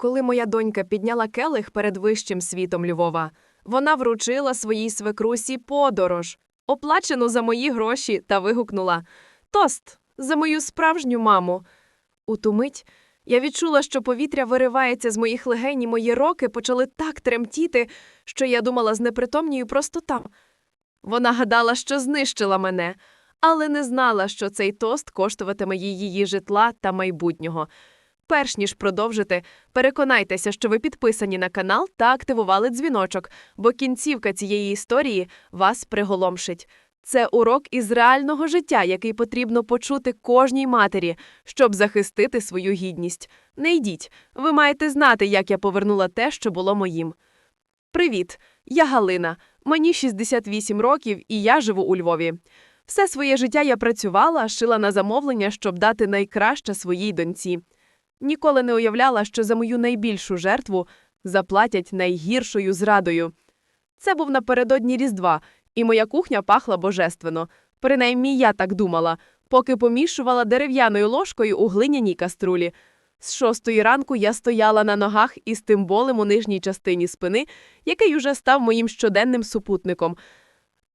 Коли моя донька підняла келих перед вищим світом Львова, вона вручила своїй свекрусі подорож, оплачену за мої гроші, та вигукнула Тост за мою справжню маму. У ту мить я відчула, що повітря виривається з моїх легень, і мої роки почали так тремтіти, що я думала знепритомнію просто там. Вона гадала, що знищила мене, але не знала, що цей тост коштуватиме її житла та майбутнього. Перш ніж продовжити, переконайтеся, що ви підписані на канал та активували дзвіночок, бо кінцівка цієї історії вас приголомшить. Це урок із реального життя, який потрібно почути кожній матері, щоб захистити свою гідність. Не йдіть, ви маєте знати, як я повернула те, що було моїм. Привіт, я Галина. Мені 68 років, і я живу у Львові. Все своє життя я працювала, шила на замовлення, щоб дати найкраще своїй доньці. Ніколи не уявляла, що за мою найбільшу жертву заплатять найгіршою зрадою. Це був напередодні Різдва, і моя кухня пахла божественно. Принаймні я так думала, поки помішувала дерев'яною ложкою у глиняній каструлі. З шостої ранку я стояла на ногах із тим болем у нижній частині спини, який уже став моїм щоденним супутником.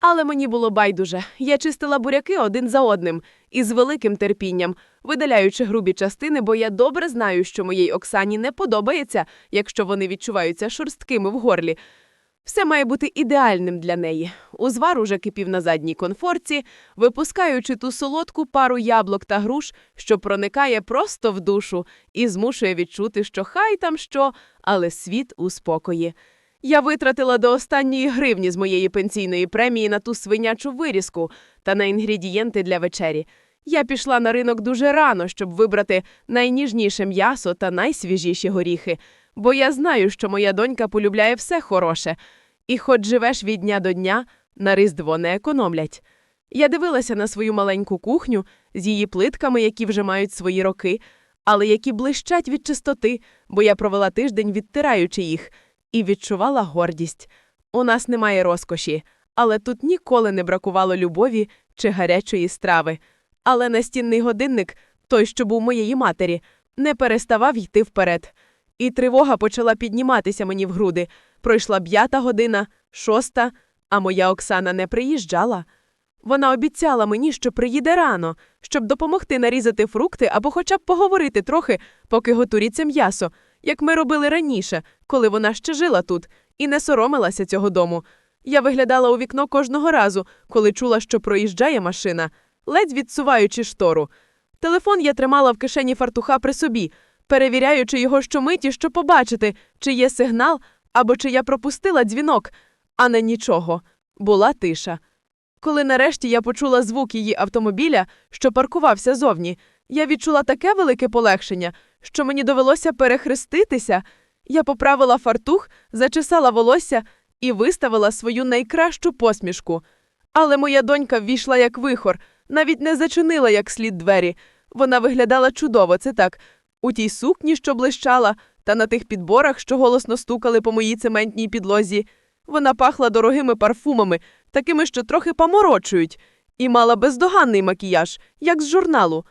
Але мені було байдуже. Я чистила буряки один за одним із великим терпінням, видаляючи грубі частини, бо я добре знаю, що моїй Оксані не подобається, якщо вони відчуваються шорсткими в горлі. Все має бути ідеальним для неї. Узвар уже кипів на задній конфорці, випускаючи ту солодку пару яблук та груш, що проникає просто в душу і змушує відчути, що хай там що, але світ у спокої. Я витратила до останньої гривні з моєї пенсійної премії на ту свинячу вирізку та на інгредієнти для вечері. Я пішла на ринок дуже рано, щоб вибрати найніжніше м'ясо та найсвіжіші горіхи, бо я знаю, що моя донька полюбляє все хороше, і хоч живеш від дня до дня, на Різдво не економлять. Я дивилася на свою маленьку кухню з її плитками, які вже мають свої роки, але які блищать від чистоти, бо я провела тиждень відтираючи їх, і відчувала гордість. У нас немає розкоші, але тут ніколи не бракувало любові чи гарячої страви. Але настінний годинник, той, що був моєї матері, не переставав йти вперед. І тривога почала підніматися мені в груди. Пройшла п'ята година, шоста, а моя Оксана не приїжджала. Вона обіцяла мені, що приїде рано, щоб допомогти нарізати фрукти або хоча б поговорити трохи, поки готується м'ясо, як ми робили раніше, коли вона ще жила тут, і не соромилася цього дому. Я виглядала у вікно кожного разу, коли чула, що проїжджає машина, ледь відсуваючи штору. Телефон я тримала в кишені фартуха при собі, перевіряючи його щомиті, щоб побачити, чи є сигнал або чи я пропустила дзвінок, а не нічого. Була тиша. Коли нарешті я почула звук її автомобіля, що паркувався зовні, я відчула таке велике полегшення, що мені довелося перехреститися. Я поправила фартух, зачесала волосся і виставила свою найкращу посмішку. Але моя донька ввійшла як вихор, навіть не зачинила як слід двері. Вона виглядала чудово, це так, у тій сукні, що блищала, та на тих підборах, що голосно стукали по моїй цементній підлозі. Вона пахла дорогими парфумами, такими, що трохи поморочують, і мала бездоганний макіяж, як з журналу.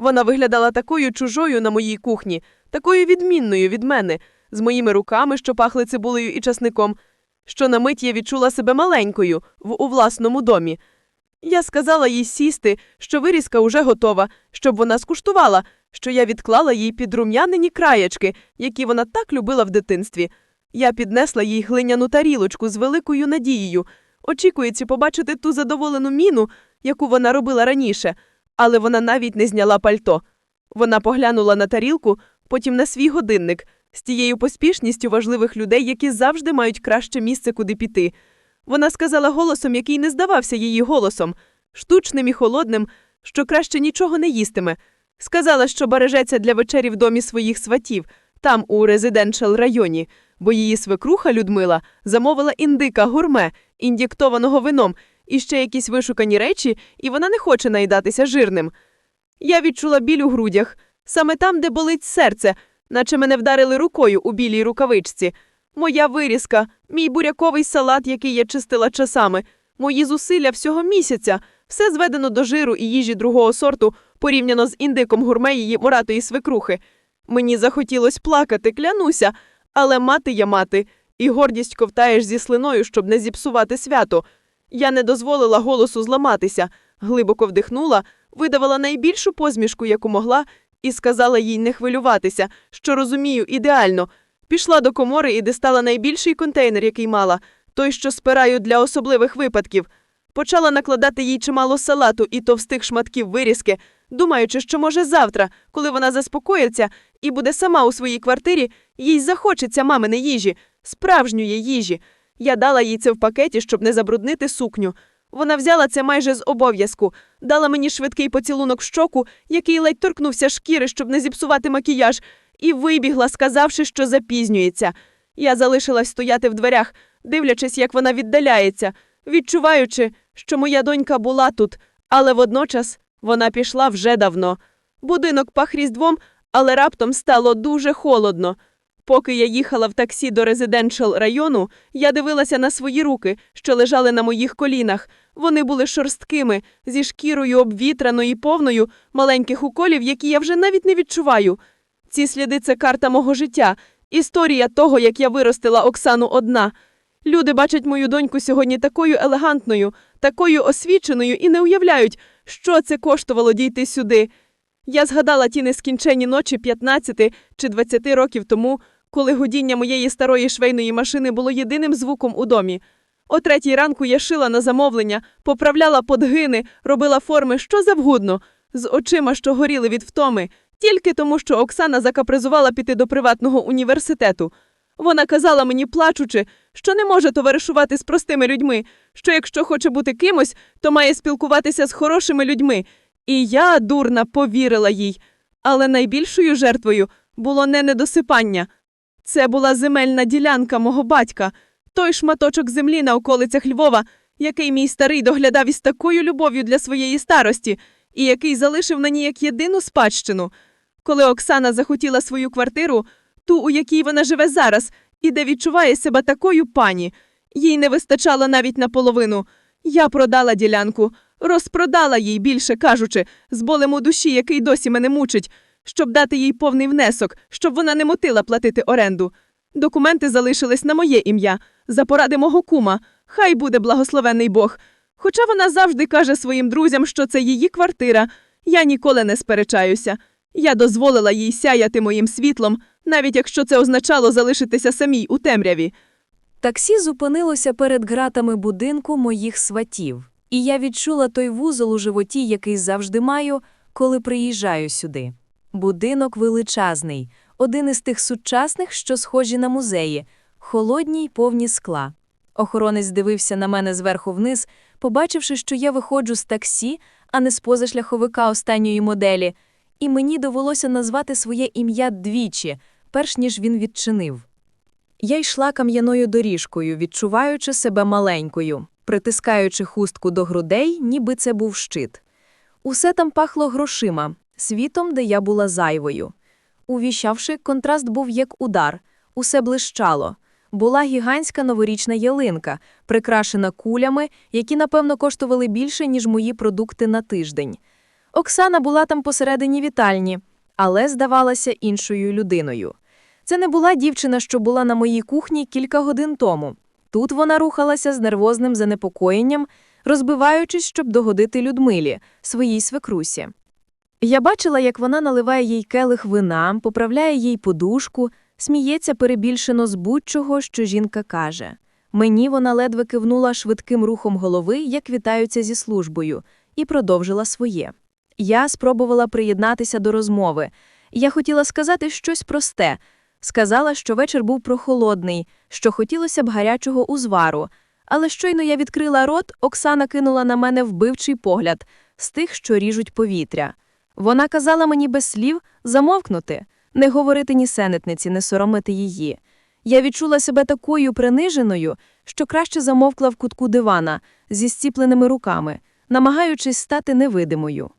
Вона виглядала такою чужою на моїй кухні, такою відмінною від мене, з моїми руками, що пахли цибулею і часником, що на мить я відчула себе маленькою в у власному домі. Я сказала їй сісти, що вирізка уже готова, щоб вона скуштувала, що я відклала їй підрум'янені краєчки, які вона так любила в дитинстві. Я піднесла їй глиняну тарілочку з великою надією, очікуючи побачити ту задоволену міну, яку вона робила раніше, але вона навіть не зняла пальто. Вона поглянула на тарілку, потім на свій годинник з тією поспішністю важливих людей, які завжди мають краще місце, куди піти. Вона сказала голосом, який не здавався її голосом, штучним і холодним, що краще нічого не їстиме. Сказала, що бережеться для вечері в домі своїх сватів, там, у резиденшал районі, бо її свекруха Людмила замовила індика гурме, індіктованого вином, і ще якісь вишукані речі, і вона не хоче наїдатися жирним. Я відчула біль у грудях, саме там, де болить серце, наче мене вдарили рукою у білій рукавичці. Моя вирізка, мій буряковий салат, який я чистила часами, мої зусилля всього місяця, все зведено до жиру і їжі другого сорту, порівняно з індиком гурме її моратої свекрухи. Мені захотілось плакати, клянуся, але мати я мати, і гордість ковтаєш зі слиною, щоб не зіпсувати свято. Я не дозволила голосу зламатися, глибоко вдихнула, видавала найбільшу посмішку, яку могла, і сказала їй не хвилюватися, що розумію ідеально. Пішла до комори і дістала найбільший контейнер, який мала, той, що спираю для особливих випадків. Почала накладати їй чимало салату і товстих шматків вирізки, думаючи, що може завтра, коли вона заспокоїться і буде сама у своїй квартирі, їй захочеться мамини їжі, справжньої їжі. Я дала їй це в пакеті, щоб не забруднити сукню. Вона взяла це майже з обов'язку, дала мені швидкий поцілунок в щоку, який ледь торкнувся шкіри, щоб не зіпсувати макіяж, і вибігла, сказавши, що запізнюється. Я залишилась стояти в дверях, дивлячись, як вона віддаляється, відчуваючи, що моя донька була тут, але водночас вона пішла вже давно. Будинок пах різдвом, але раптом стало дуже холодно. Поки я їхала в таксі до резиденшал району, я дивилася на свої руки, що лежали на моїх колінах. Вони були шорсткими, зі шкірою обвітраною і повною маленьких уколів, які я вже навіть не відчуваю. Ці сліди це карта мого життя, історія того, як я виростила Оксану одна. Люди бачать мою доньку сьогодні такою елегантною, такою освіченою і не уявляють, що це коштувало дійти сюди. Я згадала ті нескінченні ночі 15 чи 20 років тому, коли гудіння моєї старої швейної машини було єдиним звуком у домі. О третій ранку я шила на замовлення, поправляла подгини, робила форми що завгодно, з очима, що горіли від втоми, тільки тому, що Оксана закапризувала піти до приватного університету. Вона казала мені, плачучи, що не може товаришувати з простими людьми, що якщо хоче бути кимось, то має спілкуватися з хорошими людьми. І я, дурна, повірила їй. Але найбільшою жертвою було не недосипання. Це була земельна ділянка мого батька, той шматочок землі на околицях Львова, який мій старий доглядав із такою любов'ю для своєї старості, і який залишив на ній як єдину спадщину. Коли Оксана захотіла свою квартиру, ту, у якій вона живе зараз, і де відчуває себе такою пані, їй не вистачало навіть наполовину. Я продала ділянку, розпродала їй, більше кажучи, з болем у душі, який досі мене мучить, щоб дати їй повний внесок, щоб вона не мотила платити оренду. Документи залишились на моє ім'я, за поради мого кума. Хай буде благословений Бог. Хоча вона завжди каже своїм друзям, що це її квартира, я ніколи не сперечаюся. Я дозволила їй сяяти моїм світлом, навіть якщо це означало залишитися самій у темряві. Таксі зупинилося перед ґратами будинку моїх сватів, і я відчула той вузол у животі, який завжди маю, коли приїжджаю сюди. Будинок величезний, один із тих сучасних, що схожі на музеї, холодні й повні скла. Охоронець дивився на мене зверху вниз, побачивши, що я виходжу з таксі, а не з позашляховика останньої моделі, і мені довелося назвати своє ім'я двічі, перш ніж він відчинив. Я йшла кам'яною доріжкою, відчуваючи себе маленькою, притискаючи хустку до грудей, ніби це був щит. Усе там пахло грошима, світом, де я була зайвою. Увійшавши, контраст був як удар, усе блищало. Була гігантська новорічна ялинка, прикрашена кулями, які, напевно, коштували більше, ніж мої продукти на тиждень. Оксана була там посередині вітальні, але здавалася іншою людиною. Це не була дівчина, що була на моїй кухні кілька годин тому. Тут вона рухалася з нервозним занепокоєнням, розбиваючись, щоб догодити Людмилі, своїй свекрусі. Я бачила, як вона наливає їй келих вина, поправляє їй подушку, сміється перебільшено з будь-чого, що жінка каже. Мені вона ледве кивнула швидким рухом голови, як вітаються зі службою, і продовжила своє. Я спробувала приєднатися до розмови. Я хотіла сказати щось просте. Сказала, що вечір був прохолодний, що хотілося б гарячого узвару. Але щойно я відкрила рот, Оксана кинула на мене вбивчий погляд з тих, що ріжуть повітря. Вона казала мені без слів замовкнути, не говорити ні сенетниці, не соромити її. Я відчула себе такою приниженою, що краще замовкла в кутку дивана зі зціпленими руками, намагаючись стати невидимою.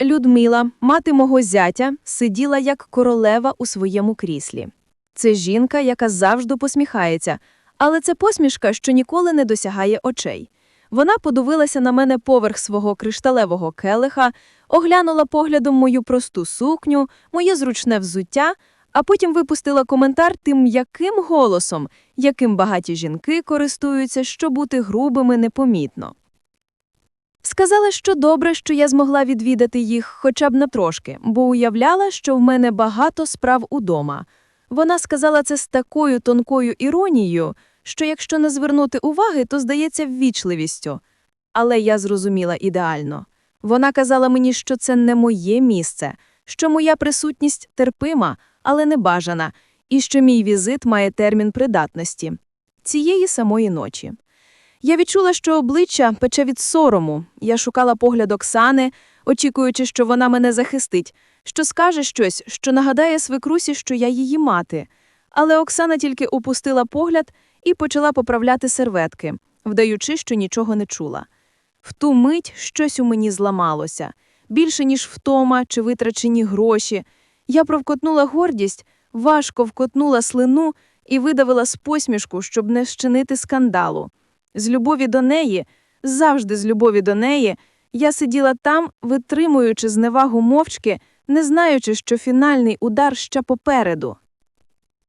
Людмила, мати мого зятя, сиділа як королева у своєму кріслі. Це жінка, яка завжди посміхається, але це посмішка, що ніколи не досягає очей. Вона подивилася на мене поверх свого кришталевого келиха, оглянула поглядом мою просту сукню, моє зручне взуття, а потім випустила коментар тим м'яким голосом, яким багаті жінки користуються, щоб бути грубими непомітно. Сказала, що добре, що я змогла відвідати їх хоча б на трошки, бо уявляла, що в мене багато справ удома. Вона сказала це з такою тонкою іронією, що якщо не звернути уваги, то здається ввічливістю. Але я зрозуміла ідеально. Вона казала мені, що це не моє місце, що моя присутність терпима, але не бажана, і що мій візит має термін придатності. Цієї самої ночі. Я відчула, що обличчя пече від сорому. Я шукала погляд Оксани, очікуючи, що вона мене захистить, що скаже щось, що нагадає свекрусі, що я її мати. Але Оксана тільки опустила погляд і почала поправляти серветки, вдаючи, що нічого не чула. В ту мить щось у мені зламалося. Більше, ніж втома чи витрачені гроші. Я провкотнула гордість, важко вкотнула слину і видавила з посмішку, щоб не щинити скандалу. З любові до неї, завжди з любові до неї, я сиділа там, витримуючи зневагу мовчки, не знаючи, що фінальний удар ще попереду.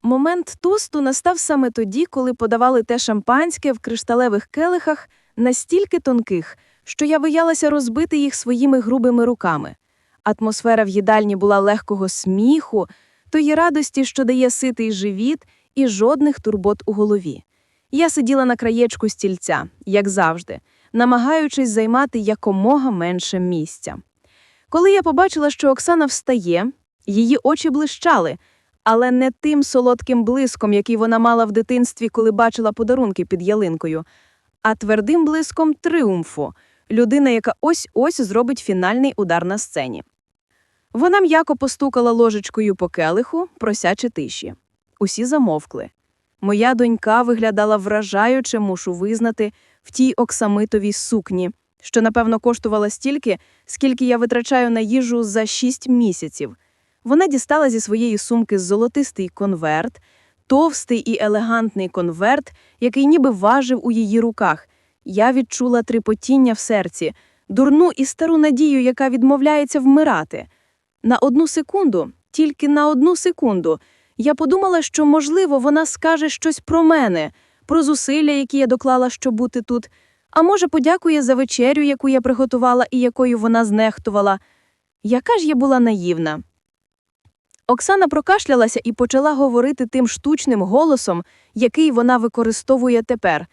Момент тосту настав саме тоді, коли подавали те шампанське в кришталевих келихах настільки тонких, що я боялася розбити їх своїми грубими руками. Атмосфера в їдальні була легкого сміху, тої радості, що дає ситий живіт, і жодних турбот у голові. Я сиділа на краєчку стільця, як завжди, намагаючись займати якомога менше місця. Коли я побачила, що Оксана встає, її очі блищали, але не тим солодким блиском, який вона мала в дитинстві, коли бачила подарунки під ялинкою, а твердим блиском тріумфу, людина, яка ось-ось зробить фінальний удар на сцені. Вона м'яко постукала ложечкою по келиху, просячи тиші. Усі замовкли. Моя донька виглядала вражаюче, мушу визнати, в тій оксамитовій сукні, що, напевно, коштувала стільки, скільки я витрачаю на їжу за шість місяців. Вона дістала зі своєї сумки золотистий конверт, товстий і елегантний конверт, який ніби важив у її руках. Я відчула трепотіння в серці, дурну і стару надію, яка відмовляється вмирати. На одну секунду, тільки на одну секунду, я подумала, що, можливо, вона скаже щось про мене, про зусилля, які я доклала, щоб бути тут, а може, подякує за вечерю, яку я приготувала і якою вона знехтувала. Яка ж я була наївна. Оксана прокашлялася і почала говорити тим штучним голосом, який вона використовує тепер.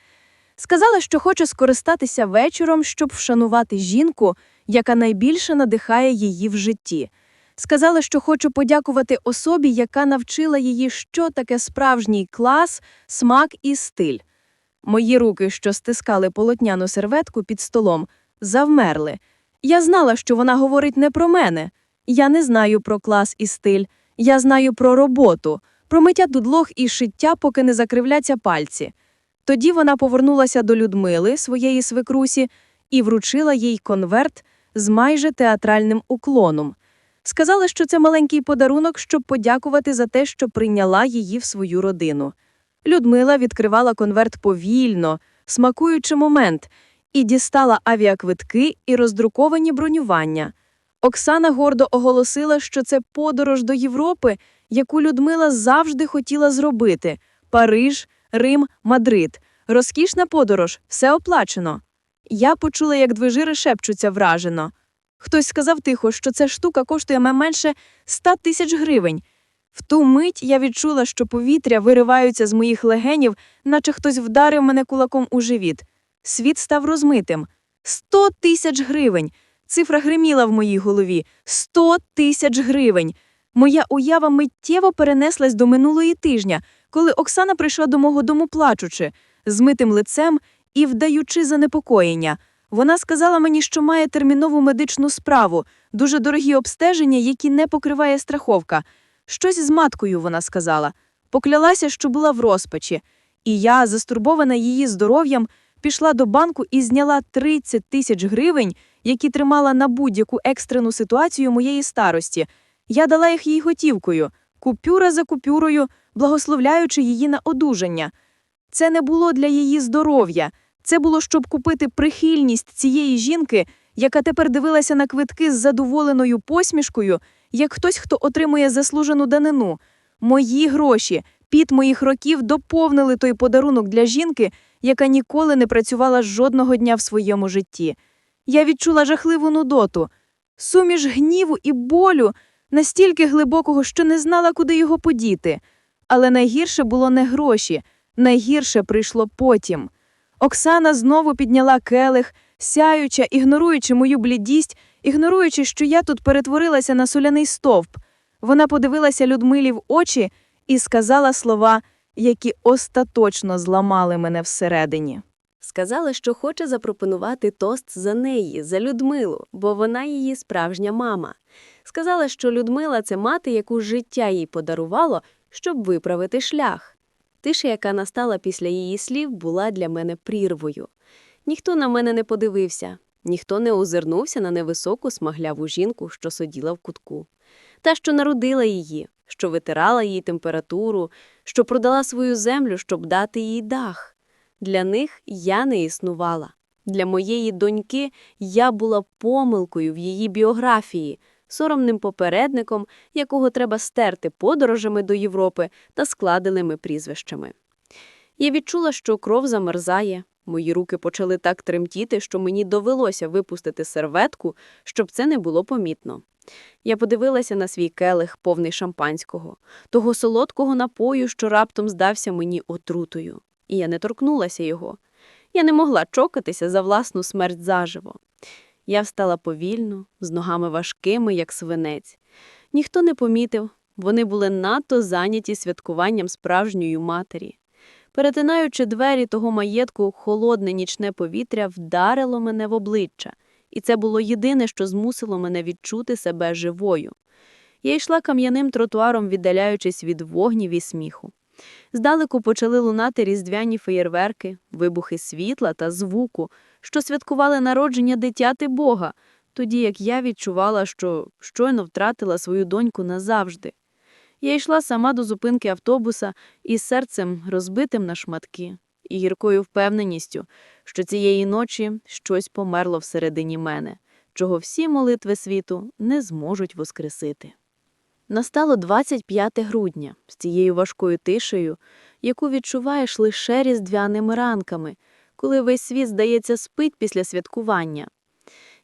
Сказала, що хоче скористатися вечором, щоб вшанувати жінку, яка найбільше надихає її в житті. Сказала, що хоче подякувати особі, яка навчила її, що таке справжній клас, смак і стиль. Мої руки, що стискали полотняну серветку під столом, завмерли. Я знала, що вона говорить не про мене. Я не знаю про клас і стиль. Я знаю про роботу, про миття дудлог і шиття, поки не закривляться пальці. Тоді вона повернулася до Людмили, своєї свекрусі, і вручила їй конверт з майже театральним уклоном. Сказала, що це маленький подарунок, щоб подякувати за те, що прийняла її в свою родину. Людмила відкривала конверт повільно, смакуючи момент, і дістала авіаквитки і роздруковані бронювання. Оксана гордо оголосила, що це подорож до Європи, яку Людмила завжди хотіла зробити Париж, Рим, Мадрид. Розкішна подорож, все оплачено. Я почула, як движири шепчуться вражено. Хтось сказав тихо, що ця штука коштує ме- менше 100 тисяч гривень. В ту мить я відчула, що повітря вириваються з моїх легенів, наче хтось вдарив мене кулаком у живіт. Світ став розмитим. 100 тисяч гривень. Цифра гриміла в моїй голові. 100 тисяч гривень. Моя уява миттєво перенеслась до минулої тижня, коли Оксана прийшла до мого дому плачучи, з митим лицем і вдаючи занепокоєння. Вона сказала мені, що має термінову медичну справу, дуже дорогі обстеження, які не покриває страховка. Щось з маткою вона сказала. Поклялася, що була в розпачі. І я, застурбована її здоров'ям, пішла до банку і зняла 30 тисяч гривень, які тримала на будь-яку екстрену ситуацію моєї старості. Я дала їх їй готівкою, купюра за купюрою, благословляючи її на одужання. Це не було для її здоров'я, це було, щоб купити прихильність цієї жінки, яка тепер дивилася на квитки з задоволеною посмішкою, як хтось, хто отримує заслужену данину. Мої гроші, під моїх років доповнили той подарунок для жінки, яка ніколи не працювала жодного дня в своєму житті. Я відчула жахливу нудоту, суміш гніву і болю, настільки глибокого, що не знала, куди його подіти. Але найгірше було не гроші, найгірше прийшло потім. Оксана знову підняла келих, сяюча, ігноруючи мою блідість, ігноруючи, що я тут перетворилася на соляний стовп. Вона подивилася Людмилі в очі і сказала слова, які остаточно зламали мене всередині. Сказала, що хоче запропонувати тост за неї, за Людмилу, бо вона її справжня мама. Сказала, що Людмила це мати, яку життя їй подарувало, щоб виправити шлях. Тиша, яка настала після її слів, була для мене прірвою. Ніхто на мене не подивився, ніхто не озирнувся на невисоку смагляву жінку, що сиділа в кутку. Та, що народила її, що витирала їй температуру, що продала свою землю, щоб дати їй дах. Для них я не існувала. Для моєї доньки я була помилкою в її біографії, соромним попередником, якого треба стерти подорожами до Європи та складеними прізвищами. Я відчула, що кров замерзає, мої руки почали так тремтіти, що мені довелося випустити серветку, щоб це не було помітно. Я подивилася на свій келих, повний шампанського, того солодкого напою, що раптом здався мені отрутою і я не торкнулася його. Я не могла чокатися за власну смерть заживо. Я встала повільно, з ногами важкими, як свинець. Ніхто не помітив, вони були надто зайняті святкуванням справжньої матері. Перетинаючи двері того маєтку, холодне нічне повітря вдарило мене в обличчя, і це було єдине, що змусило мене відчути себе живою. Я йшла кам'яним тротуаром, віддаляючись від вогнів і сміху. Здалеку почали лунати різдвяні феєрверки, вибухи світла та звуку, що святкували народження дитяти Бога, тоді як я відчувала, що щойно втратила свою доньку назавжди. Я йшла сама до зупинки автобуса із серцем розбитим на шматки і гіркою впевненістю, що цієї ночі щось померло всередині мене, чого всі молитви світу не зможуть воскресити. Настало 25 грудня з цією важкою тишею, яку відчуваєш лише різдвяними ранками, коли весь світ, здається, спить після святкування.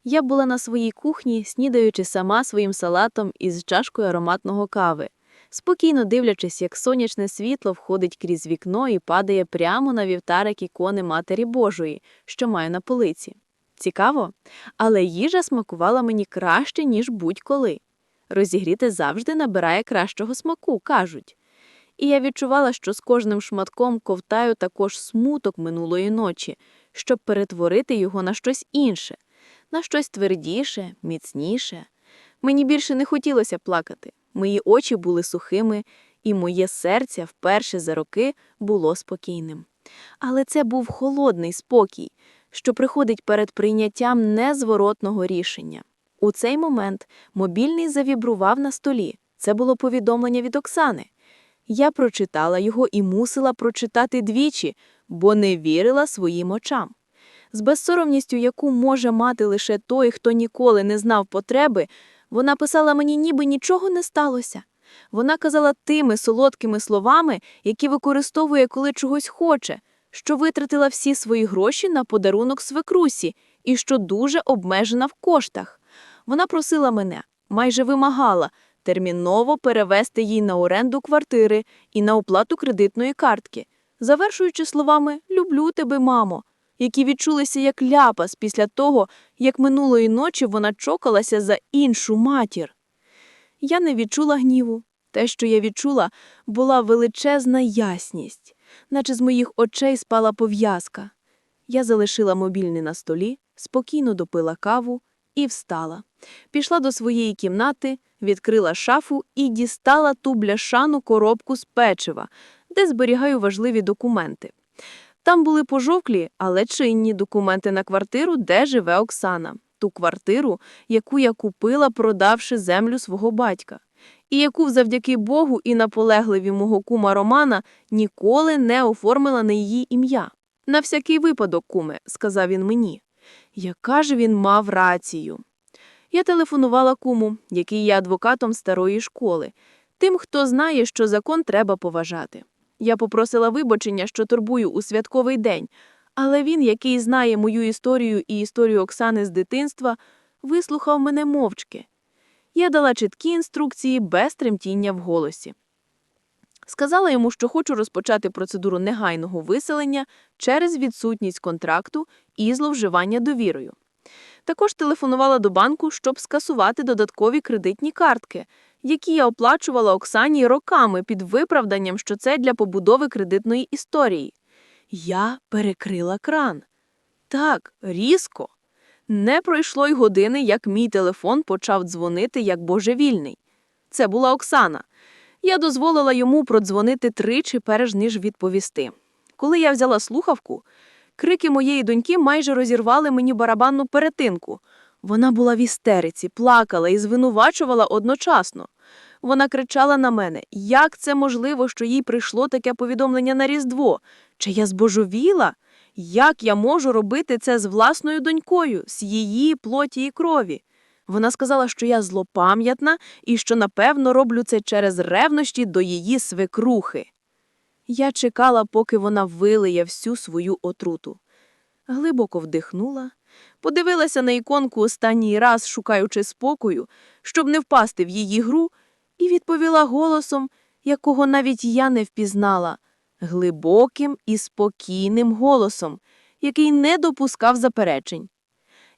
Я була на своїй кухні, снідаючи сама своїм салатом із чашкою ароматного кави, спокійно дивлячись, як сонячне світло входить крізь вікно і падає прямо на вівтарик ікони Матері Божої, що маю на полиці. Цікаво, але їжа смакувала мені краще, ніж будь-коли. Розігріте завжди набирає кращого смаку, кажуть. І я відчувала, що з кожним шматком ковтаю також смуток минулої ночі, щоб перетворити його на щось інше, на щось твердіше, міцніше. Мені більше не хотілося плакати. Мої очі були сухими, і моє серце вперше за роки було спокійним. Але це був холодний спокій, що приходить перед прийняттям незворотного рішення. У цей момент мобільний завібрував на столі. Це було повідомлення від Оксани. Я прочитала його і мусила прочитати двічі, бо не вірила своїм очам. З безсоромністю, яку може мати лише той, хто ніколи не знав потреби, вона писала мені, ніби нічого не сталося. Вона казала тими солодкими словами, які використовує, коли чогось хоче, що витратила всі свої гроші на подарунок свекрусі і що дуже обмежена в коштах. Вона просила мене, майже вимагала, терміново перевести їй на оренду квартири і на оплату кредитної картки, завершуючи словами Люблю тебе, мамо, які відчулися як ляпас після того, як минулої ночі вона чокалася за іншу матір. Я не відчула гніву. Те, що я відчула, була величезна ясність, наче з моїх очей спала пов'язка. Я залишила мобільний на столі, спокійно допила каву і встала. Пішла до своєї кімнати, відкрила шафу і дістала ту бляшану коробку з печива, де зберігаю важливі документи. Там були пожовклі, але чинні документи на квартиру, де живе Оксана, ту квартиру, яку я купила, продавши землю свого батька, і яку завдяки Богу і наполегливі мого кума Романа ніколи не оформила на її ім'я. На всякий випадок, куме, сказав він мені. Яка ж він мав рацію? Я телефонувала куму, який є адвокатом старої школи, тим, хто знає, що закон треба поважати. Я попросила вибачення, що турбую у святковий день, але він, який знає мою історію і історію Оксани з дитинства, вислухав мене мовчки. Я дала чіткі інструкції без тремтіння в голосі. Сказала йому, що хочу розпочати процедуру негайного виселення через відсутність контракту і зловживання довірою. Також телефонувала до банку, щоб скасувати додаткові кредитні картки, які я оплачувала Оксані роками під виправданням, що це для побудови кредитної історії. Я перекрила кран. Так, різко. Не пройшло й години, як мій телефон почав дзвонити як божевільний. Це була Оксана. Я дозволила йому продзвонити тричі, перш ніж відповісти. Коли я взяла слухавку, крики моєї доньки майже розірвали мені барабанну перетинку. Вона була в істериці, плакала і звинувачувала одночасно. Вона кричала на мене, як це можливо, що їй прийшло таке повідомлення на Різдво? Чи я збожовіла? Як я можу робити це з власною донькою, з її плоті і крові? Вона сказала, що я злопам'ятна і що, напевно, роблю це через ревнощі до її свекрухи. Я чекала, поки вона вилиє всю свою отруту. Глибоко вдихнула, подивилася на іконку останній раз, шукаючи спокою, щоб не впасти в її гру, і відповіла голосом, якого навіть я не впізнала, глибоким і спокійним голосом, який не допускав заперечень.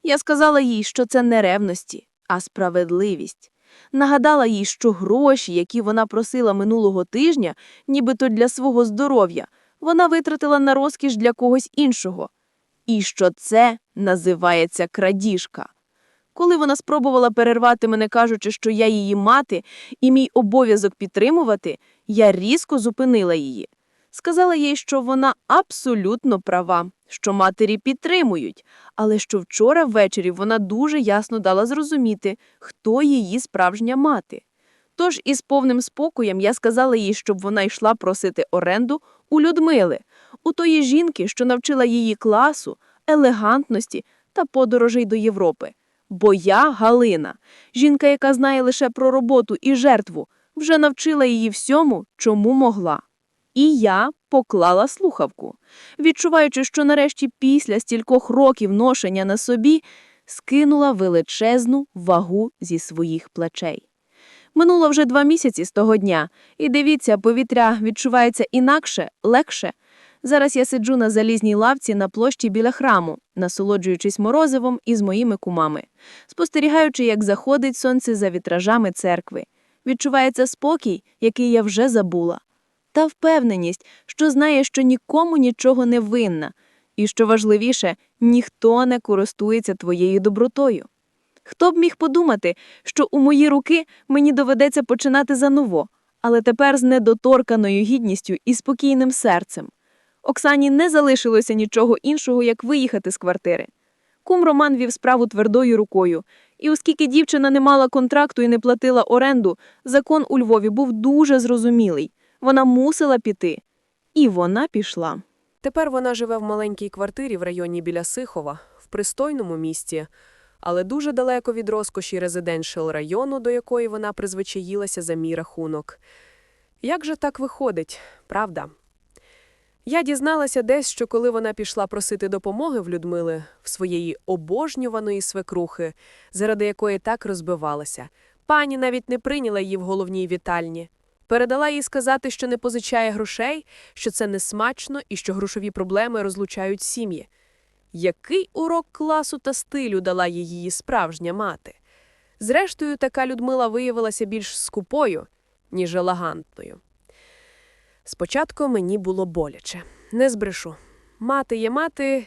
Я сказала їй, що це не ревності, а справедливість. Нагадала їй, що гроші, які вона просила минулого тижня, нібито для свого здоров'я, вона витратила на розкіш для когось іншого. І що це називається крадіжка. Коли вона спробувала перервати мене, кажучи, що я її мати і мій обов'язок підтримувати, я різко зупинила її. Сказала їй, що вона абсолютно права, що матері підтримують, але що вчора ввечері вона дуже ясно дала зрозуміти, хто її справжня мати. Тож із повним спокоєм я сказала їй, щоб вона йшла просити оренду у Людмили, у тої жінки, що навчила її класу, елегантності та подорожей до Європи. Бо я, Галина, жінка, яка знає лише про роботу і жертву, вже навчила її всьому, чому могла. І я поклала слухавку, відчуваючи, що нарешті після стількох років ношення на собі скинула величезну вагу зі своїх плечей. Минуло вже два місяці з того дня, і дивіться, повітря відчувається інакше, легше. Зараз я сиджу на залізній лавці на площі біля храму, насолоджуючись морозивом із моїми кумами, спостерігаючи, як заходить сонце за вітражами церкви. Відчувається спокій, який я вже забула, та впевненість, що знає, що нікому нічого не винна, і, що важливіше, ніхто не користується твоєю добротою. Хто б міг подумати, що у мої руки мені доведеться починати заново, але тепер з недоторканою гідністю і спокійним серцем. Оксані не залишилося нічого іншого, як виїхати з квартири. Кум Роман вів справу твердою рукою, і оскільки дівчина не мала контракту і не платила оренду, закон у Львові був дуже зрозумілий. Вона мусила піти. І вона пішла. Тепер вона живе в маленькій квартирі в районі біля Сихова, в пристойному місті, але дуже далеко від розкоші резиденшал району, до якої вона призвичаїлася за мій рахунок. Як же так виходить, правда? Я дізналася десь, що коли вона пішла просити допомоги в Людмили, в своєї обожнюваної свекрухи, заради якої так розбивалася, пані навіть не прийняла її в головній вітальні. Передала їй сказати, що не позичає грошей, що це несмачно і що грошові проблеми розлучають сім'ї. Який урок класу та стилю дала їй її справжня мати? Зрештою, така Людмила виявилася більш скупою, ніж елегантною. Спочатку мені було боляче, не збрешу. Мати є мати,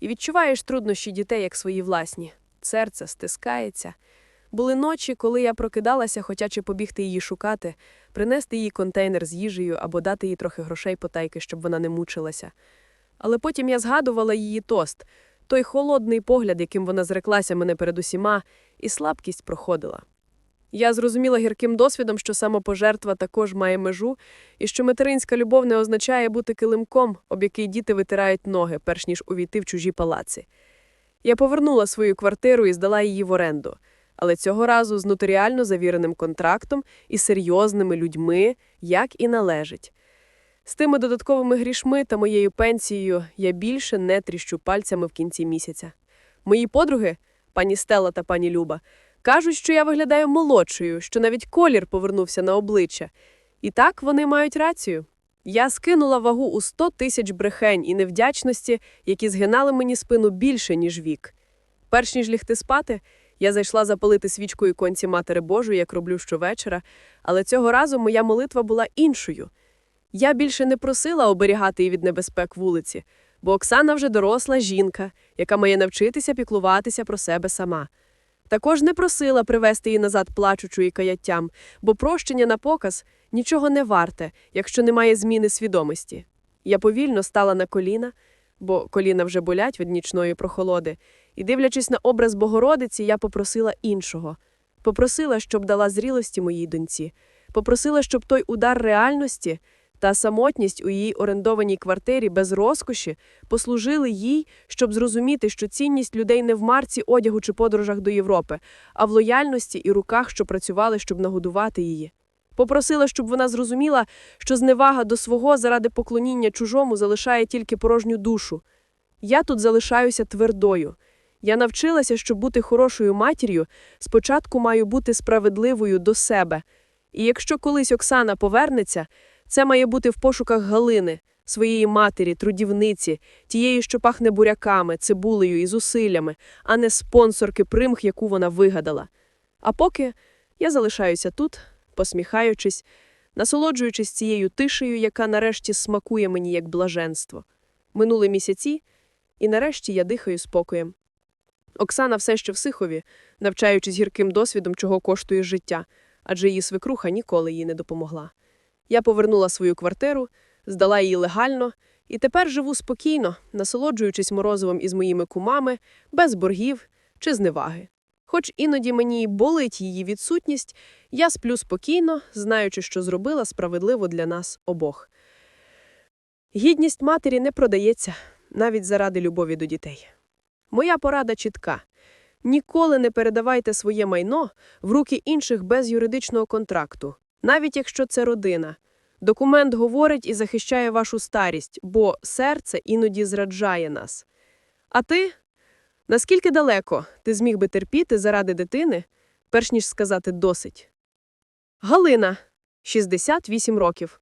і відчуваєш труднощі дітей як свої власні. Серце стискається. Були ночі, коли я прокидалася, хотячи побігти її шукати, принести їй контейнер з їжею або дати їй трохи грошей потайки, щоб вона не мучилася. Але потім я згадувала її тост, той холодний погляд, яким вона зреклася мене перед усіма, і слабкість проходила. Я зрозуміла гірким досвідом, що самопожертва також має межу, і що материнська любов не означає бути килимком, об який діти витирають ноги, перш ніж увійти в чужі палаці. Я повернула свою квартиру і здала її в оренду, але цього разу з нотаріально завіреним контрактом і серйозними людьми, як і належить. З тими додатковими грішми та моєю пенсією я більше не тріщу пальцями в кінці місяця. Мої подруги, пані Стелла та пані Люба, кажуть, що я виглядаю молодшою, що навіть колір повернувся на обличчя. І так вони мають рацію. Я скинула вагу у 100 тисяч брехень і невдячності, які згинали мені спину більше, ніж вік. Перш ніж лягти спати, я зайшла запалити свічку іконці Матери Божої, як роблю щовечора, але цього разу моя молитва була іншою. Я більше не просила оберігати її від небезпек вулиці, бо Оксана вже доросла жінка, яка має навчитися піклуватися про себе сама. Також не просила привести її назад плачучу і каяттям, бо прощення на показ нічого не варте, якщо немає зміни свідомості. Я повільно стала на коліна, бо коліна вже болять від нічної прохолоди, і, дивлячись на образ Богородиці, я попросила іншого. Попросила, щоб дала зрілості моїй доньці, попросила, щоб той удар реальності та самотність у її орендованій квартирі без розкоші послужили їй, щоб зрозуміти, що цінність людей не в марці одягу чи подорожах до Європи, а в лояльності і руках, що працювали, щоб нагодувати її. Попросила, щоб вона зрозуміла, що зневага до свого заради поклоніння чужому залишає тільки порожню душу. Я тут залишаюся твердою. Я навчилася, що бути хорошою матір'ю спочатку маю бути справедливою до себе. І якщо колись Оксана повернеться, це має бути в пошуках Галини, своєї матері, трудівниці, тієї, що пахне буряками, цибулею і зусиллями, а не спонсорки примх, яку вона вигадала. А поки я залишаюся тут, посміхаючись, насолоджуючись цією тишею, яка нарешті смакує мені як блаженство. Минули місяці, і нарешті я дихаю спокоєм. Оксана все ще в Сихові, навчаючись гірким досвідом, чого коштує життя, адже її свекруха ніколи їй не допомогла. Я повернула свою квартиру, здала її легально, і тепер живу спокійно, насолоджуючись морозивом із моїми кумами, без боргів чи зневаги. Хоч іноді мені болить її відсутність, я сплю спокійно, знаючи, що зробила справедливо для нас обох. Гідність матері не продається навіть заради любові до дітей. Моя порада чітка. Ніколи не передавайте своє майно в руки інших без юридичного контракту, навіть якщо це родина. Документ говорить і захищає вашу старість, бо серце іноді зраджає нас. А ти? Наскільки далеко ти зміг би терпіти заради дитини, перш ніж сказати досить? Галина, 68 років.